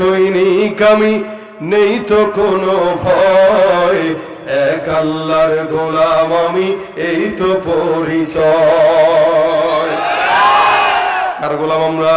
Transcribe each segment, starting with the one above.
সৈনিক আমি, নেই তো কোনো ভয়। এক আল্লাহর গোলাম আমি, এই তো পরিচয়। কার গোলাম আমরা?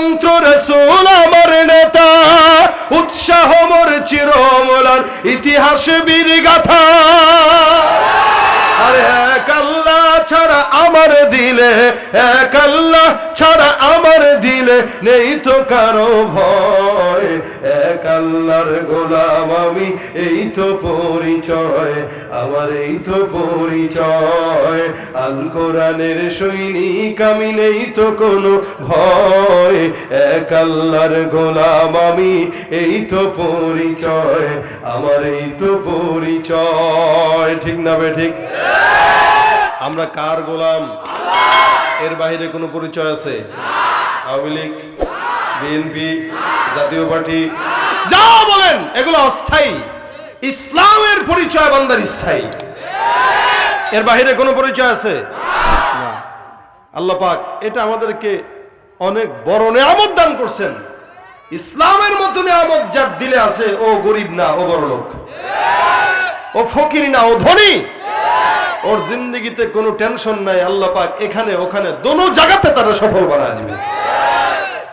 শাসনতন্ত্র রসুল আমার নেতা। উৎসাহ মোর চিরমলার ইতিহাস বীর গাথা আরে এক ছাড়া আমার দিলে, এক ছাড়া আমার দিলে নেই তো কারও ভয়। এক আল্লাহর গোলাম আমি, এই তো পরিচয়, আমার এই তো পরিচয়। আল কোরআনের সৈনিক আমি, নেই তো কোনো ভয়, এক আল্লাহর গোলাম আমি, এই তো পরিচয়, আমার এই তো পরিচয়। ঠিক না বে, ঠিক? আমরা কার গোলাম? এর বাইরে কোনো পরিচয় আছে? আওয়ামী লীগ? BNP, Jatiya party. যা বলেন, এগুলো অস্থায়ী। ইসলামের পরিচয় বান্দার স্থায়ী। এর বাইরে কোনো পরিচয় আছে? আল্লাহ পাক এটা আমাদেরকে অনেক বড় নেয়ামত দান করছেন। ইসলামের মতো নেয়ামত যার দিলে আছে, ও গরিব না, ও বড় লোক। ও ফকির না, ও ধনী। ওর জিন্দগিতে কোনো টেনশন নাই, আল্লাহ পাক এখানে ওখানে দোনো জায়গাতে তারা সফল বানায় দিবে।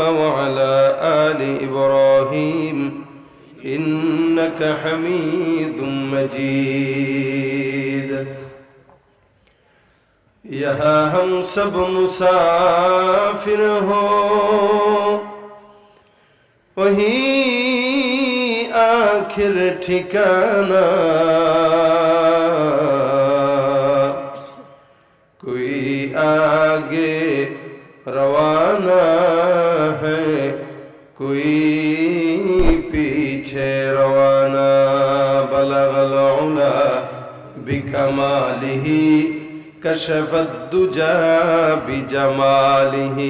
وعلى آل إبراهيم إنك حميد مجيد यहाँ हम सब मुसाफिर हो वही आखिर ठिकाना कोई आगे کوئی پیچھے روانہ بلغ العلا بکمالہ کشف الدجا بجمالہ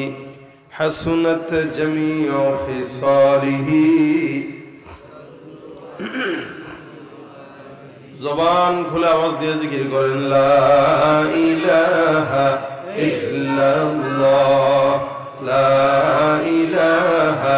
حسنت جمیع خصالہ জবান খোলা আওয়াজ দিয়ে জিকির করেন লা ইলাহা ইল্লাল্লাহ লা ইলাহা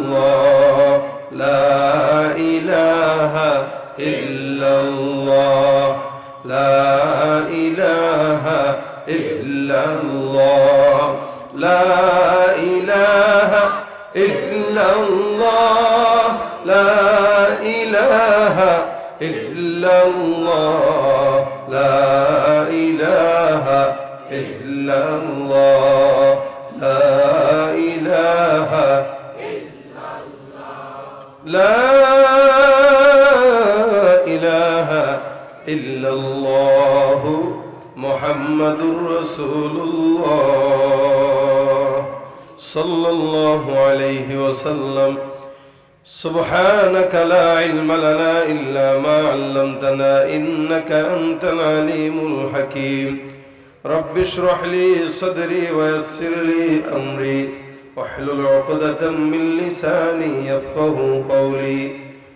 صلى الله عليه وسلم. سبحانك لا علم لنا إلا ما علمتنا إنك أنت العليم الحكيم. رب اشرح لي صدري ويسر لي أمري. واحلل عقدة من لساني يفقه قولي.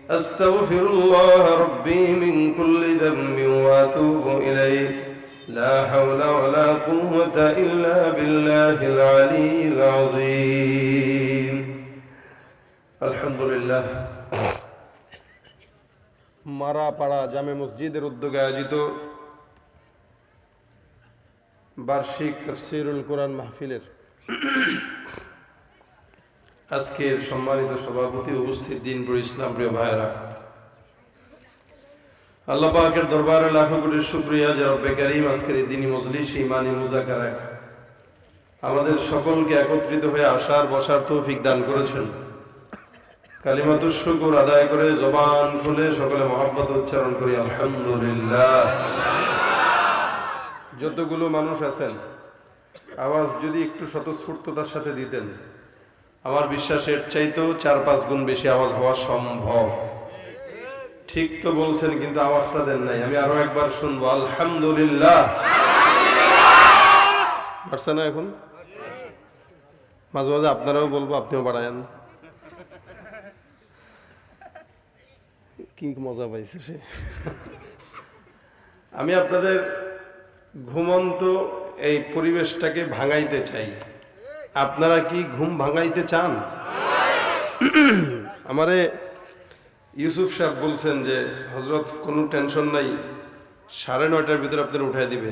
أستغفر الله ربي من كل ذنب وأتوب إليه. لا حول ولا قوة إلا بالله العلي العظيم الحمد لله মারাপাড়া জামে মসজিদের উদ্যোগে আয়োজিত বার্ষিক তফসিরুল কোরআন মাহফিলের আজকের সম্মানিত সভাপতি উপস্থিত দিনপুর ইসলাম প্রিয় ভাইরা আল্লাহ পাকের দরবারে লাখো কোটি যে রব্বে করিম আজকের এই মজলিস ইমানি মুজাকারায় আমাদের সকলকে একত্রিত হয়ে আসার, বসার তৌফিক দান করেছেন। কালিমাতুর শুকুর আদায় করে জবান খুলে সকলে মহাব্বত উচ্চারণ করি, আলহামদুলিল্লাহ। যতগুলো মানুষ আছেন, আওয়াজ যদি একটু স্বতঃস্ফূর্ততার সাথে দিতেন, আমার বিশ্বাসের চাইতেও চার পাঁচ গুণ বেশি আওয়াজ হওয়া সম্ভব। ঠিক তো বলছেন, কিন্তু আওয়াজটা দেন নাই। আমি আরও একবার শুনব, আলহামদুলিল্লাহ। পারছে না এখন? মাঝে মাঝে আপনারাও বলব, আপনিও বাড়ায়েন। কি মজা পাইছে সে। আমি আপনাদের ঘুমন্ত এই পরিবেশটাকে ভাঙাইতে চাই। আপনারা কি ঘুম ভাঙাইতে চান? আমারে ইউসুফ সাহেব বলছেন যে হজরত কোনো টেনশন নাই, সাড়ে নয়টার ভিতরে আপনার উঠাই দিবে।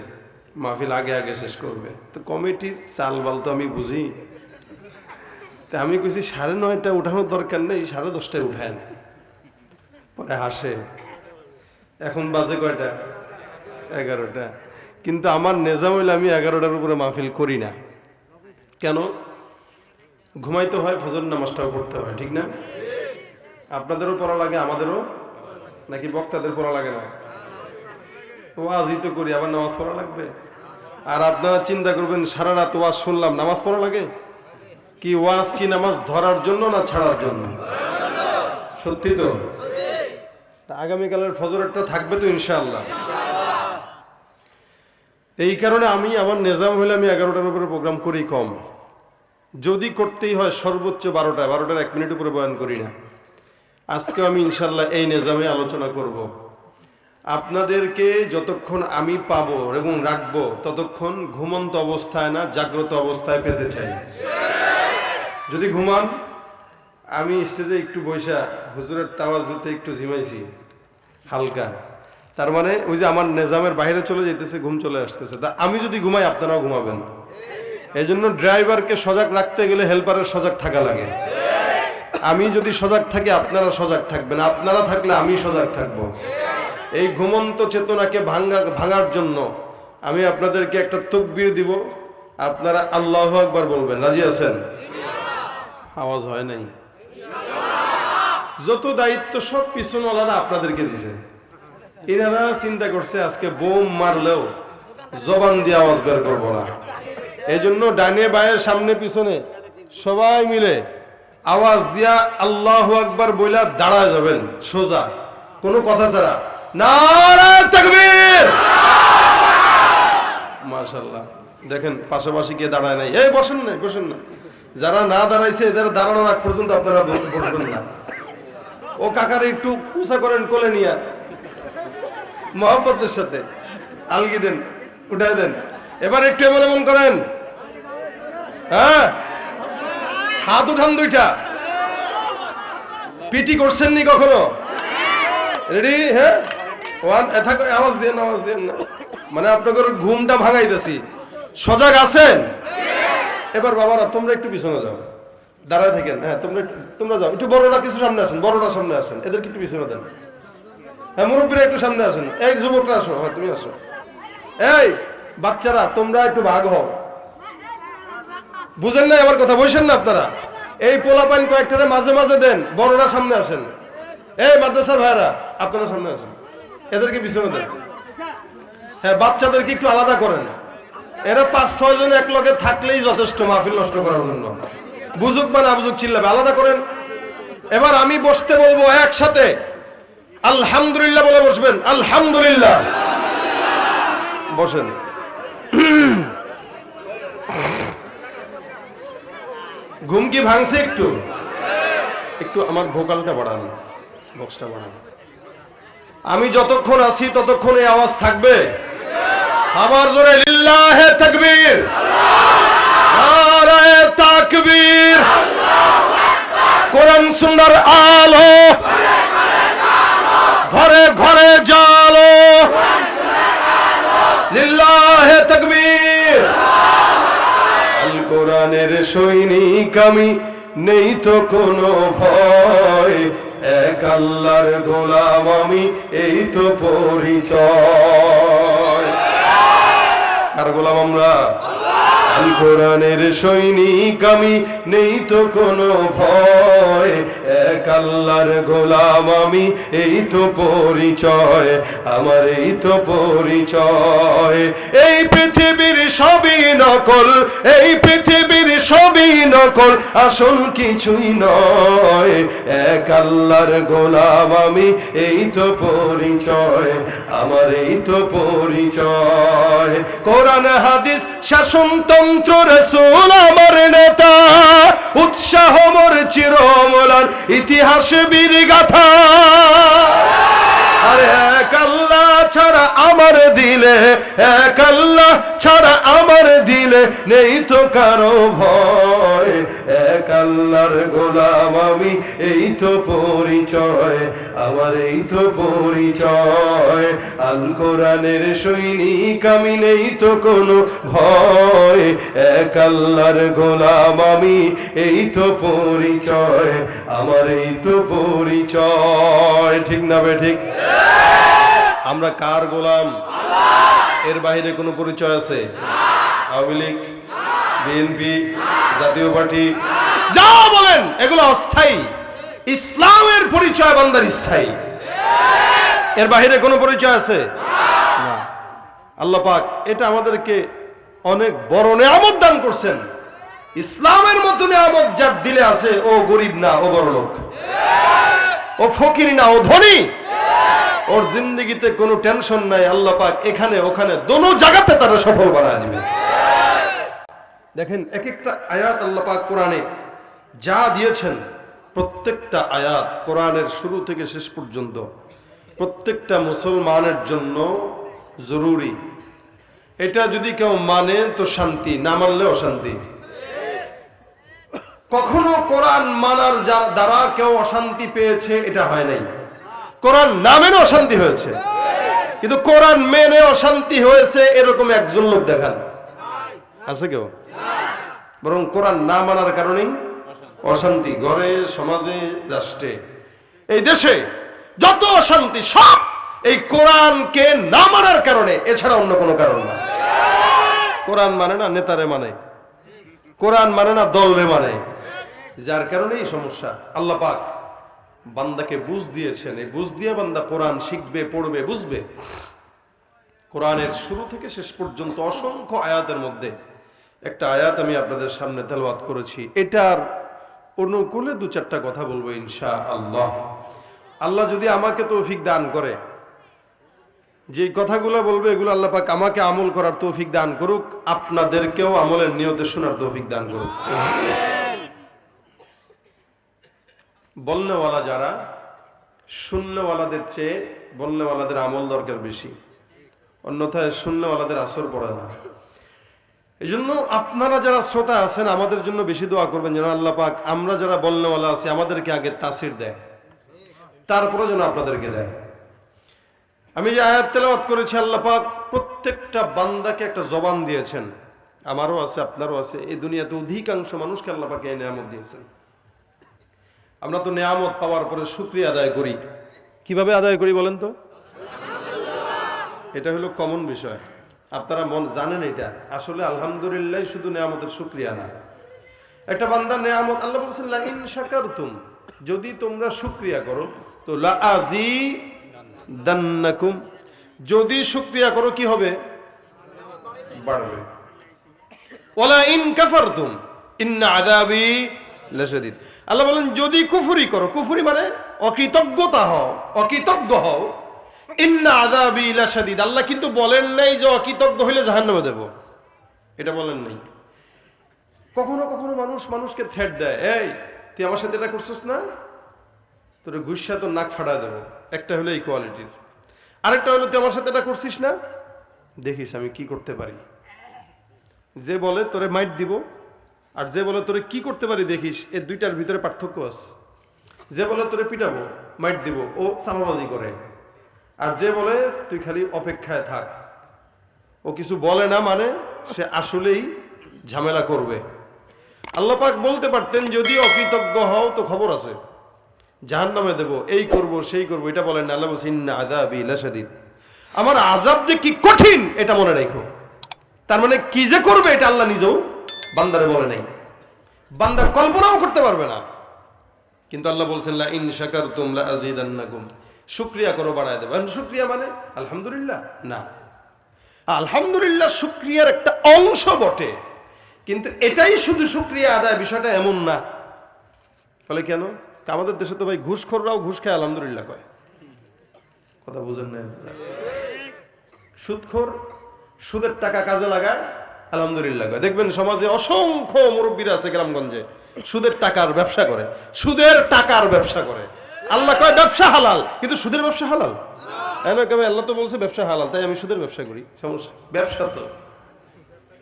মাহফিল আগে আগে শেষ করবে। তো কমিটির চাল বাল তো আমি বুঝি। তা আমি কইছি, সাড়ে নয়টা উঠানোর দরকার নেই, সাড়ে দশটায় উঠায়েন। পরে হাসে। এখন বাজে কয়টা? এগারোটা। কিন্তু আমার নেজাম হইলে আমি এগারোটার উপরে মাহফিল করি না। কেন? ঘুমাইতে হয় ফজর নামাজটাও পড়তে হয়, ঠিক না? আপনাদেরও পড়া লাগে, আমাদেরও? নাকি বক্তাদের পড়া লাগে না? ওয়াজই তো করি, আবার নামাজ পড়া লাগবে। আর আপনারা চিন্তা করবেন, সারা রাত ওয়াজ শুনলাম, নামাজ পড়া লাগে? কি ওয়াজ, কি নামাজ ধরার জন্য না ছাড়ার জন্য? সত্যি তো? তা আগামীকালের ফজরেরটা থাকবে তো ইনশাআল্লাহ। এই কারণে আমি, আমার নিজাম হলে আমি এগারোটার উপরে প্রোগ্রাম করি কম। যদি করতেই হয় সর্বোচ্চ বারোটা, বারোটার এক মিনিট উপরে বয়ান করি না। আজকে আমি ইনশাল্লাহ এই নিজামে আলোচনা করব। আপনাদেরকে যতক্ষণ আমি পাবো এবং রাখব, ততক্ষণ ঘুমন্ত অবস্থায় না, জাগ্রত অবস্থায় পেতে চাই। যদি ঘুমান, আমি স্টেজে একটু বৈশা হুজুরের তাওয়াজুতে একটু ঝিমাইছি, হালকা। তার মানে ওই যে আমার নিজামের বাইরে চলে যেতেছে ঘুম চলে আসতেছে। তা আমি যদি ঘুমাই, আপনারাও ঘুমাবেন। এই জন্য ড্রাইভারকে সজাগ রাখতে গেলে হেল্পারের সজাগ থাকা লাগে। আমি যদি সজাগ থাকি, আপনারা সজাগ থাকবেন। আপনারা থাকলে আমি সজাগ থাকব। এই ঘুমন্ত চেতনাকে ভাঙ্গা, ভাঙার জন্য আমি আপনাদেরকে একটা তকবির দিব। আপনারা আল্লাহ একবার বলবেন। রাজি আছেন? আওয়াজ হয় নাই। যত দায়িত্ব সব পিছনওয়ালারা আপনাদেরকে দিছে। এনারা চিন্তা করছে, আজকে বোম মারলেও জবান দিয়ে আওয়াজ বের করব না। এই জন্য ডানে বায়ের সামনে পিছনে সবাই মিলে আওয়াজ দিয়া আল্লাহ আকবার বইলা দাঁড়া যাবেন, সোজা। কোনো কথা ছাড়া। মাশাল্লাহ দেখেন, পাশাপাশি দাঁড়ায় নাই। এই, বসেন না বসেন না। যারা না দাঁড়াইছে, এদের পর্যন্ত আপনারা না। ও কাকারে একটু করেন, কোলে সাথে। আলগি দেন উঠাই দেন। এবার একটু এমন এমন করেন। হ্যাঁ? হাত উঠান দুইটা। পিটি করছেন নি কখনো? রেডি হ্যাঁ? ওয়ান থাক, আওয়াজ দেন আওয়াজ দেন না। মানে আপনাদের ঘুমটা ভাঙাইতেছি। সজাগ আছেন? এবার বাবারা, তোমরা একটু পিছনে যাও। দাঁড়ায় থাকেন। হ্যাঁ তোমরা তোমরা যাও। একটু বড়রা কিছু সামনে আসেন, বড়রা সামনে আসেন। এদেরকে একটু পিছনে দেন। হ্যাঁ মুরব্বীরা একটু সামনে আসেন। এই, যুবকরা আসো। হ্যাঁ তুমি আসো। এই, বাচ্চারা, তোমরা একটু ভাগ হও। বুঝেন না আমার কথা বলছেন না আপনারা। এই পোলাপাইন কয়েকটারে মাঝে মাঝে দেন, বড়রা সামনে আসেন। এই মাদ্রাসার ভাইরা আপনারা সামনে আসেন। এদেরকে পিছনে দেন। হ্যাঁ বাচ্চাদেরকে একটু আলাদা করেন। এরা পাঁচ, ছয় জন এক লগে থাকলেই যথেষ্ট মাহফিল নষ্ট করার জন্য। বুঝুক বা না বুঝুক, চিল্লাবে। আলাদা করেন। এবার আমি বসতে বলব একসাথে। আলহামদুলিল্লাহ বলে বসবেন। আলহামদুলিল্লাহ। বসেন। ঘুম কি ভাঙছে একটু? একটু আমার ভোকালটা বাড়ান, বক্সটা বাড়ান। আমি যতক্ষণ আছি ততক্ষণ এই আওয়াজ থাকবে। আবার জোরে, লিল্লাহে তাকবীর। নারায়ে তাকবীর। কোরআন সুন্নাহর আলো। ঘরে ঘরে জালো। লিল্লাহে তাকবীর। আল সৈনিক আমি, নেই তো কোনো ভয়। এক আল্লাহর গোলাম আমি, এই তো পরিচয়। কার গোলাম আমরা? কোরআনের সৈনিক আমি, নেই তো কোনো ভয়। এক আল্লাহর গোলাম আমি, এই তো পরিচয়, আমার এই তো পরিচয়। এই পৃথিবীর সবই নকল, এই পৃথিবীর সবই নকল, আসল কিছুই নয়। এক আল্লাহর গোলাম আমি, এই তো পরিচয়, আমার এই তো পরিচয়। কোরআন, হাদিস, শাসনতন্ত্র, রসুল, আমার নেতা। উৎসাহ মোর চিরমলান ইতিহাস বীর গাথা ছাড়া আমার দিলে ছাড়া আমার দিলে নেই তো কারও ভয়। গোলাম আমি, এই তো পরিচয়, আমার এই তো পরিচয়। আল কোরআনের সৈনিক আমি, নেই তো কোনো ভয়। এক গোলাম আমি, এই তো পরিচয়, আমার এই তো পরিচয়। ঠিক না বে ঠিক? আমরা কার গোলাম? এর বাইরে কোনো পরিচয় আছে? Awami League, BNP, Jatiya party? যা বলেন, এগুলো অস্থায়ী। ইসলামের পরিচয় বান্দার স্থায়ী। এর বাহিরে কোনো পরিচয় আছে? আল্লাহ পাক এটা আমাদেরকে অনেক বড় নেয়ামত দান করছেন। ইসলামের মতো নেয়ামত যার দিলে আছে, ও গরিব না, ও বড় লোক ও ফকির না, ও ধনী। ওর জিন্দগিতে কোনো টেনশন নাই, আল্লাহ পাক এখানে, ওখানে, দোনো জায়গাতে তারা সফল বানায় দিবে। দেখেন এক একটা আয়াত আল্লাহ পাক কোরআনে যা দিয়েছেন, প্রত্যেকটা আয়াত কোরআনের শুরু থেকে শেষ পর্যন্ত, প্রত্যেকটা মুসলমানের জন্য জরুরি। এটা যদি কেউ মানে তো শান্তি, না মানলে অশান্তি কখনো কোরআন মানার যা- দ্বারা কেউ অশান্তি পেয়েছে, এটা হয় নাই। কোরআন না মেনে অশান্তি হয়েছে। কিন্তু কোরআন মেনে অশান্তি হয়েছে, এরকম একজন লোক দেখান। আছে কেউ? বরং কোরআন না মানার কারণেই অশান্তি ঘরে, সমাজে, রাষ্ট্রে। এই দেশে যত অশান্তি, সব এই কোরআনকে না মানার কারণে, এছাড়া অন্য কোনো কারণ না। কোরআন মানে না নেতারে মানে? কোরআন মানে না দলরে মানে? যার কারণে এই সমস্যা। আল্লাহ পাক বান্দাকে বুঝ দিয়েছেন। এই বুঝ দিয়ে বান্দা কোরআন শিখবে, পড়বে, বুঝবে। কোরআনের শুরু থেকে শেষ পর্যন্ত অসংখ্য আয়াতের মধ্যে একটা আয়াত আমি আপনাদের সামনে তেলাওয়াত করেছি। এটার অনুকূলে দু চারটা কথা বলব ইনশা আল্লাহ আল্লাহ যদি আমাকে তৌফিক দান করে যে কথাগুলো বলবে এগুলো আল্লাহ পাক আমাকে আমল করার তৌফিক দান করুক, আপনাদেরকেও আমলের নিয়তে শোনার তৌফিক দান করুক। বলনেওয়ালা যারা, শূন্যওয়ালাদের চেয়ে বলনেওয়ালাদের আমল দরকার বেশি। অন্যথায় শূন্যওয়ালাদের আসর পড়ে না। এই জন্য আপনারা যারা শ্রোতা আছেন, আমাদের জন্য বেশি দোয়া করবেন যেন আল্লাহ পাক আমরা যারা বলনেওয়ালা আছি, আমাদেরকে আগে তাসির দেয়। তারপরে যেন আপনাদেরকে দেয়। আমি যে আয়াত তেলাওয়াত করেছি, আল্লাহ পাক প্রত্যেকটা বান্দাকে একটা জবান দিয়েছেন। আমারও আছে, আপনারও আছে। এই দুনিয়াতে অধিকাংশ মানুষকে আল্লাহ পাক এই নিয়ামত দিয়েছেন। আমরা তো নেয়ামত পাওয়ার পরে শুক্রিয়া আদায় করি। কীভাবে আদায় করি বলেন তো? এটা হলো কমন বিষয়। আপনারা মন জানেন এটা। আসলে আলহামদুলিল্লাহ শুধু নেয়ামতের শুক্রিয়া না। একটা বান্দা নেয়ামত আল্লাহ বলছেন লা ইন শাকারতুম। যদি তোমরা শুক্রিয়া করো তো লা আজি দান্নাকুম যদি শুক্রিয়া করো কি হবে? বাড়বে। ওলা ইন কাফারতুম। ইন্না আযাবি লাশাদীদ আল্লাহ বলেন, যদি কুফরি করো, কুফুরি মানে অকৃতজ্ঞতা হও, অকৃতজ্ঞ হও। ইন্না আযাবি লাশাদীদ, আল্লাহ কিন্তু বলেন নাই যে অকৃতজ্ঞ হইলে জাহান্নামে দেব। এটা বলেন নাই। কখনো কখনো মানুষ মানুষকে থ্রেট দেয়, এই, তুই আমার সাথে এটা করছিস না? তোর গুসা তোর নাক ফাটা দেবো। একটা হলো এই কোয়ালিটির। আরেকটা হলো, তুই আমার সাথে এটা করছিস না? দেখিস, আমি কি করতে পারি? যে বলে, তোরে মাইট দিব। আর যে বলে তোরে কি করতে পারি দেখিস এর দুইটার ভিতরে পার্থক্য আছে। যে বলে তোরে পিটাবো, মাইট দিব, ও চামাবাজি করে। আর যে বলে তুই খালি অপেক্ষায় থাক, ও কিছু বলে না মানে সে আসলেই ঝামেলা করবে। আল্লাহ পাক বলতে পারতেন, যদি অকৃতজ্ঞ হও তো খবর আছে জাহান নামে দেবো, এই করব, সেই করব। এটা বলেন আল্লাহ আমার আজাব যে কি কঠিন, এটা মনে রাখো। তার মানে কি যে করবে এটা আল্লাহ নিজেও বান্দারে বলে নাই। বান্দা কল্পনাও করতে পারবে না। কিন্তু আল্লাহ বলছেন, লা ইন শাকারতুম লা আযীদান্নাকুম। শুকরিয়া করো, বাড়ায় দেব। শুকরিয়া মানে আলহামদুলিল্লাহ? না। আলহামদুলিল্লাহ শুকরিয়ার একটা অংশ বটে। কিন্তু এটাই শুধু শুকরিয়া আদায়, বিষয়টা এমন না। বলে কেন? আমাদের দেশে তো ভাই ঘুষখোররাও ঘুষ খায়, আলহামদুলিল্লাহ কয়। কথা বুঝেন না সুদখোর সুদের টাকা কাজে লাগায় আলহামদুলিল্লাহ দেখবেন সমাজে অসংখ্য মুরব্বীরা আছে গ্রামগঞ্জে। সুদের টাকার ব্যবসা করে। সুদের টাকার ব্যবসা করে। আল্লাহ কয় ব্যবসা হালাল। কিন্তু সুদের ব্যবসা হালাল? হ্যাঁ কবে আল্লাহ তো বলছে ব্যবসা হালাল তাই আমি সুদের ব্যবসা করি। সমস্যা ব্যবসা তো।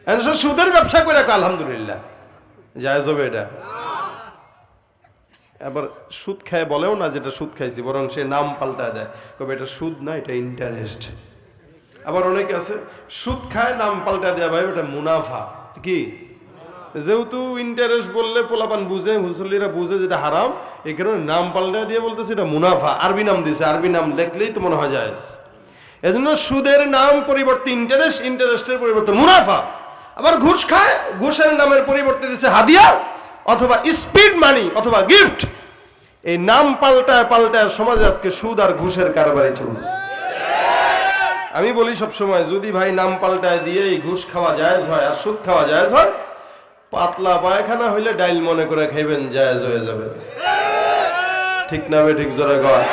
হ্যাঁ, সুদের ব্যবসা করে আলহামদুলিল্লাহ। জায়েজ হবে এটা। এবার সুদ খায় বলেও না যেটা সুদ খাইছি বরং সে নাম পাল্টায় দেয়। কবে এটা সুদ না এটা ইন্টারেস্ট আবার অনেকে আছে, সুদ খায়, নাম পাল্টা দেয়া ভাই, ওটা মুনাফা। কি? যেহেতু ইন্টারেস্ট বললে পোলাপান বুঝে, মুসল্লিরা বুঝে যেটা হারাম, এই কারণে নাম পাল্টা দিয়ে বলতেছে এটা মুনাফা। আরবি নাম দিছে, আরবি নাম লেখলেই তো মনে হয় যায় এজন্য সুদের নাম পরিবর্তে ইন্টারেস্ট ইন্টারেস্টের পরিবর্তে মুনাফা। আবার ঘুষ খায়, ঘুষের নামের পরিবর্তে দিছে হাদিয়া, অথবা স্পিড মানি অথবা গিফট এই নাম পাল্টায় পাল্টায় সমাজে আজকে সুদ আর ঘুষের কারবারে চলতেছে। আমি বলি সবসময়, যদি ভাই নাম পাল্টায় দিয়ে এই ঘুষ খাওয়া জায়জ হয় আর সুদ খাওয়া জায়জ হয়, পাতলা পায়খানা হইলে ডাইল মনে করে খাইবেন, জায়েজ হয়ে যাবে। ঠিক না ঠিক, জোরে গড়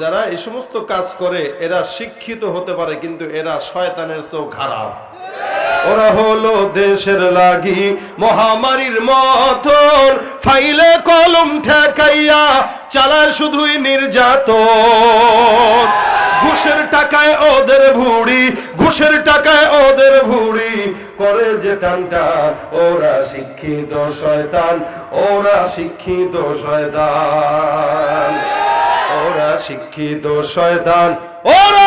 যারা এই সমস্ত কাজ করে, এরা শিক্ষিত হতে পারে, কিন্তু এরা শয়তানের চোখ খারাপ। ওরা হলো দেশের লাগি মহামারীর মতন। ফাইলে কলম ঠেকাইয়া চালায় শুধুই নির্যাতন। ঘুষের টাকায় ওদের ভুড়ি, ঘুষের টাকায় ওদের ভুড়ি। করে যে টানটা, ওরা শিক্ষিত শয়তান, ওরা শিক্ষিত শয়তান। ওরা শিক্ষিত শয়তান, ওরা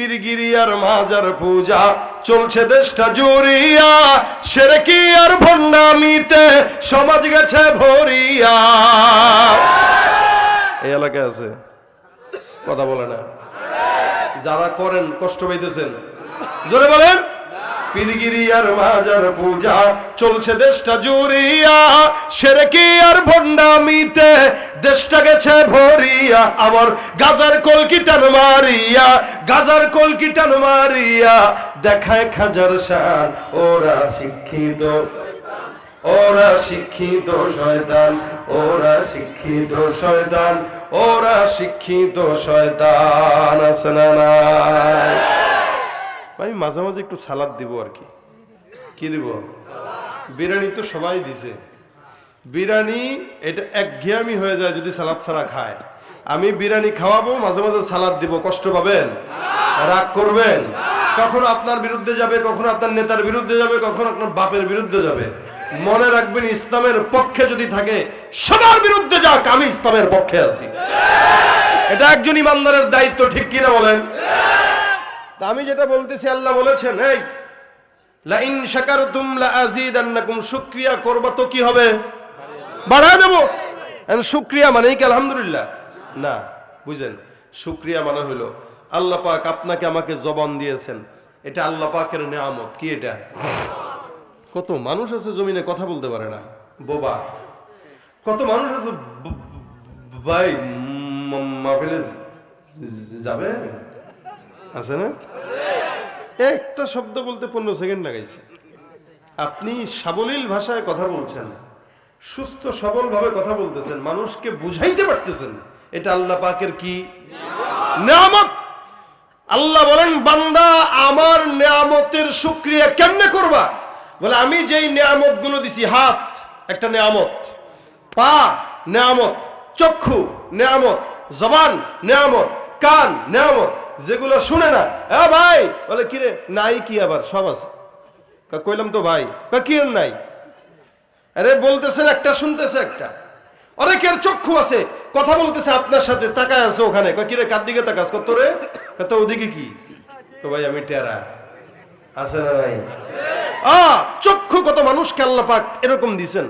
পীরগিরি আর মাজার পূজা চলছে দেশটা জুড়িয়া। সেরে কি আর ভণ্ডামিতে সমাজ গেছে ভরিয়া। এই এলাকায় আছে? কথা বলে না। যারা করেন, কষ্ট পাইতেছেন। জোরে বলেন। পীরগিরি আর মাজার পূজা। চলছে দেশটা জুড়িয়া সেরে কি আর ভণ্ডামিতে। দেশটা গেছে ভরিয়া, আবার গাজার কলকিটান মারিয়া, গাজার কলকিটান মারিয়া। দেখায় খাজার সার ওরা শিক্ষিত। ওরা শিক্ষিত শয়তান, ওরা শিক্ষিত শয়তান, ওরা শিক্ষিত শয়তান, আছে না? আমি মাঝে মাঝে একটু সালাদ দিব আর কি। কি দিব? বিরিয়ানি তো সবাই দিছে। বিরিয়ানি, এটা একঘেয়ামি হয়ে যায় যদি সালাদ ছাড়া খায়। আমি বিরিয়ানি খাওয়াবো, মাঝে মাঝে সালাদ দিব। কষ্ট পাবেন? রাগ করবেন? কখনো আপনার বিরুদ্ধে যাবে, কখনো আপনার নেতার বিরুদ্ধে যাবে, কখনো আপনার বাপের বিরুদ্ধে যাবে। মনে রাখবেন, ইসলামের পক্ষে যদি থাকে, সবার বিরুদ্ধে যাক, আমি ইসলামের পক্ষে আছি। এটা একজন ইমানদারের দায়িত্ব, ঠিক কিনা বলেন? তা আমি যেটা বলতেছি, আল্লাহ বলেছেন, এই লা ইন শাকারতুম লা আযীদান্নাকুম শুকরিয়া করবা তো কি হবে? বাড়ায় দেব। শুকরিয়া মানেই কি, আলহামদুলিল্লাহ? না, বুঝেন, শুকরিয়া মানে হলো আল্লাহ পাক আপনাকে আমাকে জবান দিয়েছেন। এটা আল্লাহ পাকের নিয়ামত, কি এটা? কত মানুষ আছে জমিনে কথা বলতে পারে না, বোবা। কত মানুষ আছে ভাই মাহফিলে যাবে? আছে না? একটা শব্দ বলতে পনেরো সেকেন্ড লাগাইছে। আপনি সাবলীল ভাষায় কথা বলছেন, সুস্থ সবল ভাবে কথা বলতেছেন, মানুষকে বুঝাইতে পারতেছেন, এটা আল্লাহ পাকের কি? নিয়ামত। আল্লাহ বলেন, বান্দা আমার নিয়ামতের শুক্রিয়া কেমনে করবা? বলে, আমি যেই নিয়ামতগুলো দিছি, হাত, একটা নিয়ামত, পা, নিয়ামত, চক্ষু, নিয়ামত, জবান, নিয়ামত, কান, নেয়ামত যেগুলো শুনে না এ ভাই! বলে কিরে নাই কি আবার? সব আছে। কইলাম তো ভাই। কয়, কি নাই? আরে বলতেছেন একটা শুনতেছে একটা। অনেকের চক্ষু আছে কথা বলতেছে আপনার সাথে তাকায় আছে ওখানে। কিরে কার দিকে তাকাস? কত রে কত ওদিকে কি? তো ভাই আমি টেরা। আছে না নাই? আ চক্ষু কত মানুষকে আল্লাহ পাক এরকম দিছেন।